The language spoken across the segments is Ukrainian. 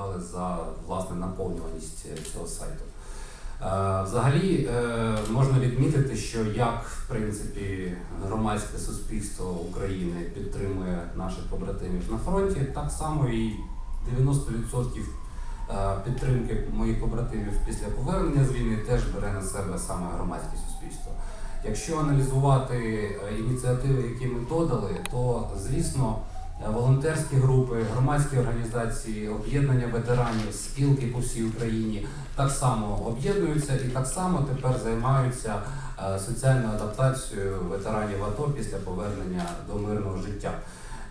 відповідали за власне наповнюваність цього сайту. Е, Взагалі е, можна відмітити, що як в принципі громадське суспільство України підтримує наших побратимів на фронті, так само і 90% е, підтримки моїх побратимів після повернення з війни теж бере на себе саме громадське суспільство. Якщо аналізувати ініціативи, які ми додали, то звісно волонтерські групи, громадські організації, об'єднання ветеранів, спілки по всій Україні так само об'єднуються і так само тепер займаються е, соціальною адаптацією ветеранів АТО після повернення до мирного життя.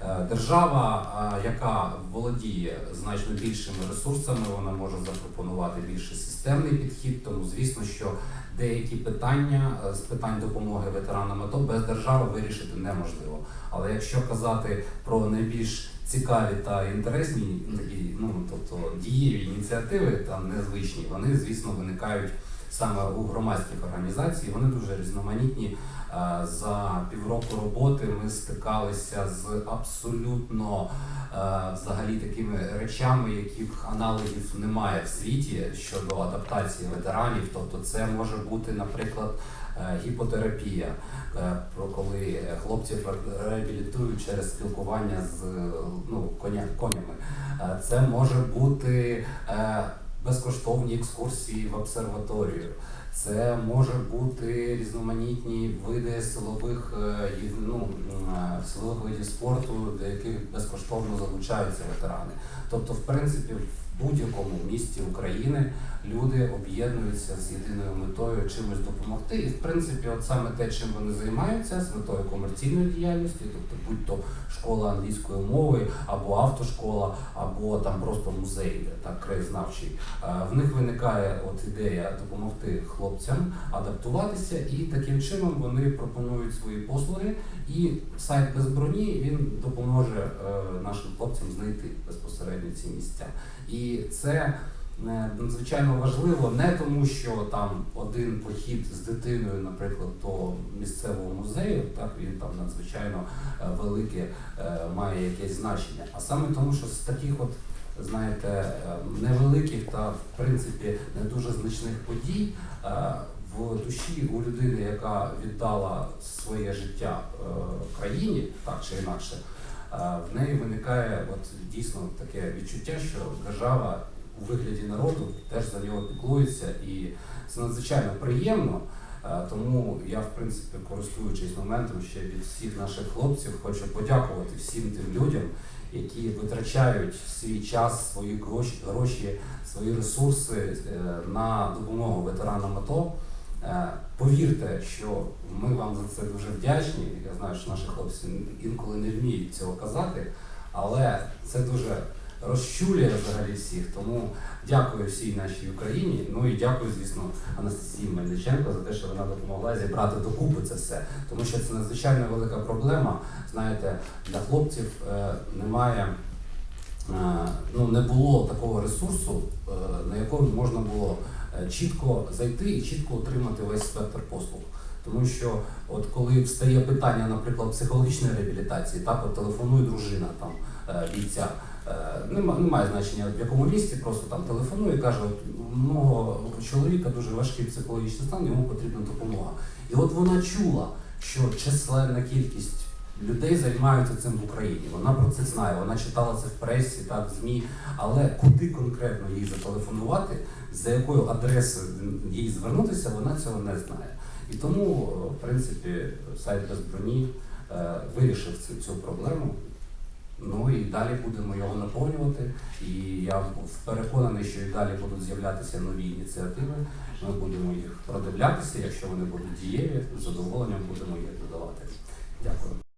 Е, Держава, е, яка володіє значно більшими ресурсами, вона може запропонувати більш системний підхід. Тому звісно, що деякі питання е, з питань допомоги ветеранам АТО без держави вирішити неможливо. Але якщо казати про найбільш цікаві та інтересні такі, ну тобто дієві ініціативи та незвичні, вони звісно виникають саме у громадських організацій. Вони дуже різноманітні. Е, За півроку роботи ми стикалися з абсолютно е, взагалі такими речами, яких аналогів немає в світі щодо адаптації ветеранів. Тобто, це може бути, наприклад, е, гіпотерапія, про коли хлопців реабілітують через спілкування з ну, коня, конями. Це може бути безкоштовні екскурсії в обсерваторію. Це може бути різноманітні види силових е, ну, е, силових видів спорту, до яких безкоштовно залучаються ветерани. Тобто, в принципі, в будь-якому місті України люди об'єднуються з єдиною метою чимось допомогти. І в принципі, от саме те, чим вони займаються, з метою комерційної діяльності, тобто будь-то школа англійської мови, або автошкола, або там просто музей, так краєзнавчий. Е, В них виникає от ідея допомогти хлопцям адаптуватися, і таким чином вони пропонують свої послуги. І сайт без броні він допоможе е, нашим хлопцям знайти безпосередньо ці місця. І це надзвичайно важливо не тому, що там один похід з дитиною, наприклад, до місцевого музею, так він там надзвичайно е, велике е, має якесь значення, а саме тому, що з таких от знаєте, е, невеликих та в принципі не дуже значних подій е, в душі у людини, яка віддала своє життя е, країні, так чи інакше, е, в неї виникає от дійсно таке відчуття, що держава у вигляді народу теж за нього піклується, і це надзвичайно приємно. Е, Тому я, в принципі, користуючись моментом, ще від всіх наших хлопців, хочу подякувати всім тим людям, які витрачають свій час, свої гроші, свої ресурси е, на допомогу ветеранам АТО. Е, Повірте, що ми вам за це дуже вдячні. Я знаю, що наші хлопці інколи не вміють цього казати, але це дуже розчулює взагалі всіх. Тому дякую всій нашій Україні. Ну і дякую, звісно, Анастасії Мельниченко за те, що вона допомогла зібрати докупи це все. Тому що це надзвичайно велика проблема. Знаєте, для хлопців е, немає. Е, Ну, не було такого ресурсу, е, на якому можна було чітко зайти і чітко отримати весь спектр послуг. Тому що от коли встає питання, наприклад, психологічної реабілітації, так от телефонує дружина там бійця. Е, Нема, немає значення в якому місці, просто там телефонує і каже, у мого чоловіка дуже важкий психологічний стан, йому потрібна допомога. І от вона чула, що численна кількість людей займаються цим в Україні. Вона про це знає, вона читала це в пресі, так, в ЗМІ, але куди конкретно їй зателефонувати, за якою адресою їй звернутися, вона цього не знає. І тому, в принципі, сайт без броні е, вирішив цю, цю проблему. Ну і далі будемо його наповнювати. І я переконаний, що і далі будуть з'являтися нові ініціативи. Ми будемо їх продивлятися. Якщо вони будуть дієві, з задоволенням будемо їх додавати. Дякую.